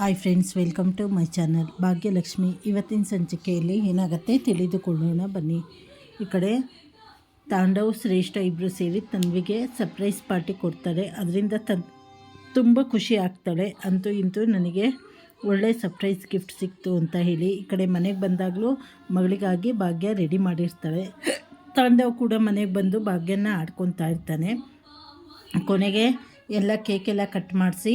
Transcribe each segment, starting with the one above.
Hi friends welcome to my channel Bhagyalakshmi ಇವತ್ತಿನ ಸಂಚಿಕೆಯಲ್ಲಿ ಏನಾಗುತ್ತೆ ತಿಳಿದುಕೊಳ್ಳೋಣ, ಬನ್ನಿ. ಈ ಕಡೆ ತಾಂಡವ್ ಶ್ರೇಷ್ಠ ಇಬ್ಬರು ಸೇರಿ ತನ್ವಿಗೆ ಸರ್ಪ್ರೈಸ್ ಪಾರ್ಟಿ ಕೊಡ್ತಾರೆ. ಅದರಿಂದ ತನ್ ತುಂಬ ಖುಷಿ ಆಗ್ತಾಳೆ. ಅಂತೂ ಇಂತೂ ನನಗೆ ಒಳ್ಳೆ ಸರ್ಪ್ರೈಸ್ ಗಿಫ್ಟ್ ಸಿಕ್ತು ಅಂತ ಹೇಳಿ ಈ ಕಡೆ ಮನೆಗೆ ಬಂದಾಗಲೂ ಮಗಳಿಗಾಗಿ ಭಾಗ್ಯ ರೆಡಿ ಮಾಡಿರ್ತಾಳೆ. ತಾಂಡವ್ ಕೂಡ ಮನೆಗೆ ಬಂದು ಭಾಗ್ಯನ ಆಡ್ಕೊತಾ ಇರ್ತಾನೆ. ಕೊನೆಗೆ ಎಲ್ಲ ಕೇಕೆಲ್ಲ ಕಟ್ ಮಾಡಿಸಿ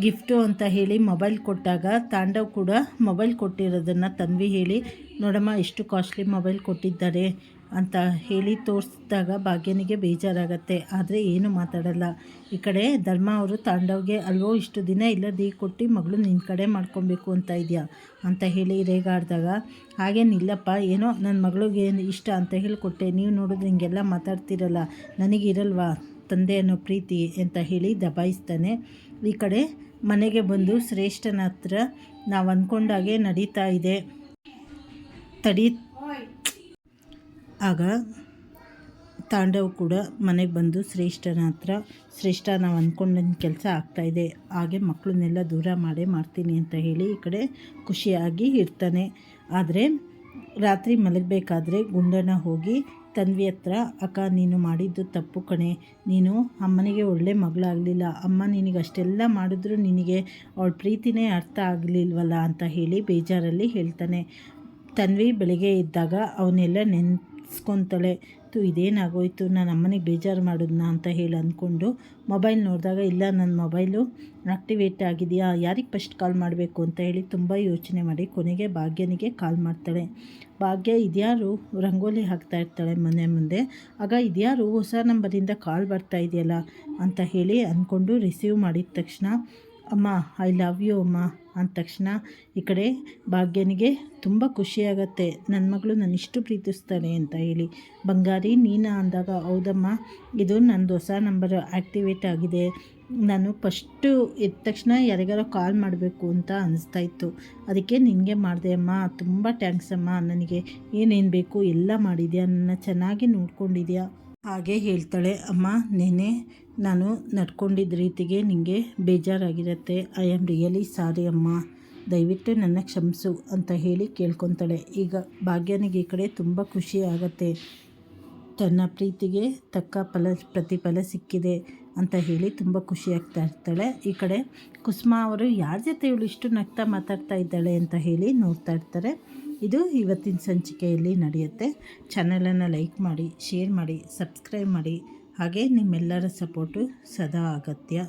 ಗಿಫ್ಟು ಅಂತ ಹೇಳಿ ಮೊಬೈಲ್ ಕೊಟ್ಟಾಗ ತಾಂಡವ್ ಕೂಡ ಮೊಬೈಲ್ ಕೊಟ್ಟಿರೋದನ್ನು ತನ್ವಿ ಹೇಳಿ, ನೋಡಮ್ಮ ಎಷ್ಟು ಕಾಸ್ಟ್ಲಿ ಮೊಬೈಲ್ ಕೊಟ್ಟಿದ್ದಾರೆ ಅಂತ ಹೇಳಿ ತೋರಿಸಿದಾಗ ಭಾಗ್ಯನಿಗೆ ಬೇಜಾರಾಗತ್ತೆ. ಆದರೆ ಏನು ಮಾತಾಡಲ್ಲ. ಈ ಕಡೆ ಧರ್ಮ ಅವರು ತಾಂಡವ್ಗೆ ಅಲ್ವೋ ಇಷ್ಟು ದಿನ ಇಲ್ಲದಿ ಕೊಟ್ಟು ಮಗಳು ನಿನ್ನ ಕಡೆ ಮಾಡ್ಕೊಬೇಕು ಅಂತ ಇದೆಯಾ? ಅಂತ ಹೇಳಿ ರೇಗಾಡಿದಾಗ ಹಾಗೇನಿಲ್ಲಪ್ಪ ಏನೋ ನನ್ನ ಮಗಳಿಗೆ ಇಷ್ಟ ಅಂತ ಹೇಳಿಕೊಟ್ಟೆ. ನೀವು ನೋಡಿದ್ರೆ ಹಿಂಗೆಲ್ಲ ಮಾತಾಡ್ತಿರಲ್ಲ. ನನಗಿರಲ್ವಾ? ತಂದೆ ಅನ್ನೋ ಪ್ರೀತಿ ಅಂತ ಹೇಳಿ ದಬಾಯಿಸ್ತಾನೆ. ಈ ಕಡೆ ಮನೆಗೆ ಬಂದು ಶ್ರೇಷ್ಠನ ಹತ್ರ ನಾವು ಅಂದ್ಕೊಂಡಾಗೆ ನಡೀತಾ ಇದೆ. ತಡಿ. ಆಗ ತಾಂಡವ್ ಕೂಡ ಮನೆಗೆ ಬಂದು ಶ್ರೇಷ್ಠನ ಹತ್ರ, ಶ್ರೇಷ್ಠ, ನಾವು ಅಂದ್ಕೊಂಡಂಗೆ ಕೆಲಸ ಆಗ್ತಾಯಿದೆ ಹಾಗೆ ಮಕ್ಕಳನ್ನೆಲ್ಲ ದೂರ ಮಾಡೇ ಮಾಡ್ತೀನಿ ಅಂತ ಹೇಳಿ ಈ ಕಡೆ ಖುಷಿಯಾಗಿ ಇರ್ತಾನೆ. ಆದರೆ ರಾತ್ರಿ ಮಲಗಬೇಕಾದ್ರೆ ಗುಂಡನ ಹೋಗಿ ತನ್ವಿ ಹತ್ರ, ಅಕ್ಕ, ನೀನು ಮಾಡಿದ್ದು ತಪ್ಪು ಕಣೆ. ನೀನು ಅಮ್ಮನಿಗೆ ಒಳ್ಳೆ ಮಗಳಾಗಲಿಲ್ಲ. ಅಮ್ಮ ನಿನಗೆ ಅಷ್ಟೆಲ್ಲ ಮಾಡಿದ್ರು ನಿನಗೆ ಅವಳ ಪ್ರೀತಿನೇ ಅರ್ಥ ಆಗಲಿಲ್ವಲ್ಲ? ಅಂತ ಹೇಳಿ ಬೇಜಾರಲ್ಲಿ ಹೇಳ್ತಾನೆ. ತನ್ವಿ ಬೆಳಗ್ಗೆ ಇದ್ದಾಗ ಅವನ್ನೆಲ್ಲ ನೆನೆಸ್ಕೊತಾಳೆ ತು, ಇದೇನಾಗೋಯ್ತು? ನಾನು ಅಮ್ಮನಿಗೆ ಬೇಜಾರು ಮಾಡೋದನ್ನ ಅಂತ ಹೇಳಿ ಅಂದ್ಕೊಂಡು ಮೊಬೈಲ್ ನೋಡಿದಾಗ, ಇಲ್ಲ ನನ್ನ ಮೊಬೈಲು ಆಕ್ಟಿವೇಟ್ ಆಗಿದೆಯಾ? ಯಾರಿಗೆ ಫಸ್ಟ್ ಕಾಲ್ ಮಾಡಬೇಕು? ಅಂತ ಹೇಳಿ ತುಂಬ ಯೋಚನೆ ಮಾಡಿ ಕೊನೆಗೆ ಭಾಗ್ಯನಿಗೆ ಕಾಲ್ ಮಾಡ್ತಾಳೆ. ಭಾಗ್ಯ, ಇದ್ಯಾರು? ರಂಗೋಲಿ ಹಾಕ್ತಾ ಇರ್ತಾಳೆ ಮನೆ ಮುಂದೆ. ಆಗ, ಇದ್ಯಾರು? ಹೊಸ ನಂಬರಿಂದ ಕಾಲ್ ಬರ್ತಾ ಇದೆಯಲ್ಲ? ಅಂತ ಹೇಳಿ ಅಂದ್ಕೊಂಡು ರಿಸೀವ್ ಮಾಡಿದ ತಕ್ಷಣ ಅಮ್ಮ ಐ ಲವ್ ಯು ಅಮ್ಮ ಅಂದ ತಕ್ಷಣ ಈ ಕಡೆ ಭಾಗ್ಯನಿಗೆ ತುಂಬ ಖುಷಿಯಾಗತ್ತೆ. ನನ್ನ ಮಗಳು ನಾನು ಇಷ್ಟು ಪ್ರೀತಿಸ್ತಾಳೆ ಅಂತ ಹೇಳಿ. ಬಂಗಾರಿ, ನೀನಾ ಅಂದಾಗ, ಹೌದಮ್ಮ, ಇದು ನಂದು ಹೊಸ ನಂಬರ್ ಆ್ಯಕ್ಟಿವೇಟ್ ಆಗಿದೆ. ನಾನು ಫಸ್ಟು ಎದ್ದ ತಕ್ಷಣ ಯಾರಿಗಾರ ಕಾಲ್ ಮಾಡಬೇಕು ಅಂತ ಅನಿಸ್ತಾ ಇತ್ತು. ಅದಕ್ಕೆ ನಿನಗೆ ಮಾಡಿದೆ ಅಮ್ಮ, ತುಂಬ ಥ್ಯಾಂಕ್ಸ್ ಅಮ್ಮ. ನನಗೆ ಏನೇನು ಬೇಕು ಎಲ್ಲ ಮಾಡಿದ್ಯಾ? ನನ್ನ ಚೆನ್ನಾಗಿ ನೋಡ್ಕೊಂಡಿದ್ಯಾ? ಹಾಗೆ ಹೇಳ್ತಾಳೆ. ಅಮ್ಮ, ನೆನೆ ನಾನು ನಡ್ಕೊಂಡಿದ್ದ ರೀತಿಗೆ ನಿಮಗೆ ಬೇಜಾರಾಗಿರುತ್ತೆ. ಐ ಆಮ್ ರಿಯಲಿ ಸಾರಿ ಅಮ್ಮ. ದಯವಿಟ್ಟು ನನ್ನ ಕ್ಷಮಿಸು ಅಂತ ಹೇಳಿ ಕೇಳ್ಕೊತಾಳೆ. ಈಗ ಭಾಗ್ಯನಿಗೆ ಈ ಕಡೆ ತುಂಬ ಖುಷಿ ಆಗುತ್ತೆ. ತನ್ನ ಪ್ರೀತಿಗೆ ತಕ್ಕ ಫಲ, ಪ್ರತಿಫಲ ಸಿಕ್ಕಿದೆ ಅಂತ ಹೇಳಿ ತುಂಬ ಖುಷಿಯಾಗ್ತಾ ಇರ್ತಾಳೆ. ಈ ಕಡೆ ಕುಸುಮಾ ಅವರು ಯಾರ ಜೊತೆ ಇವಳು ಇಷ್ಟು ನಗ್ತಾ ಮಾತಾಡ್ತಾ ಇದ್ದಾಳೆ ಅಂತ ಹೇಳಿ ನೋಡ್ತಾ ಇರ್ತಾರೆ. ಇದು ಇವತ್ತಿನ ಸಂಚಿಕೆಯಲ್ಲಿ ನಡೆಯುತ್ತೆ. ಚಾನಲನ್ನು ಲೈಕ್ ಮಾಡಿ ಶೇರ್ ಮಾಡಿ ಸಬ್ಸ್ಕ್ರೈಬ್ ಮಾಡಿ. ಹಾಗೆ ನಿಮ್ಮೆಲ್ಲರ ಸಪೋರ್ಟು ಸದಾ ಅಗತ್ಯ.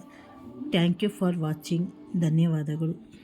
Thank you for watching. ಧನ್ಯವಾದಗಳು.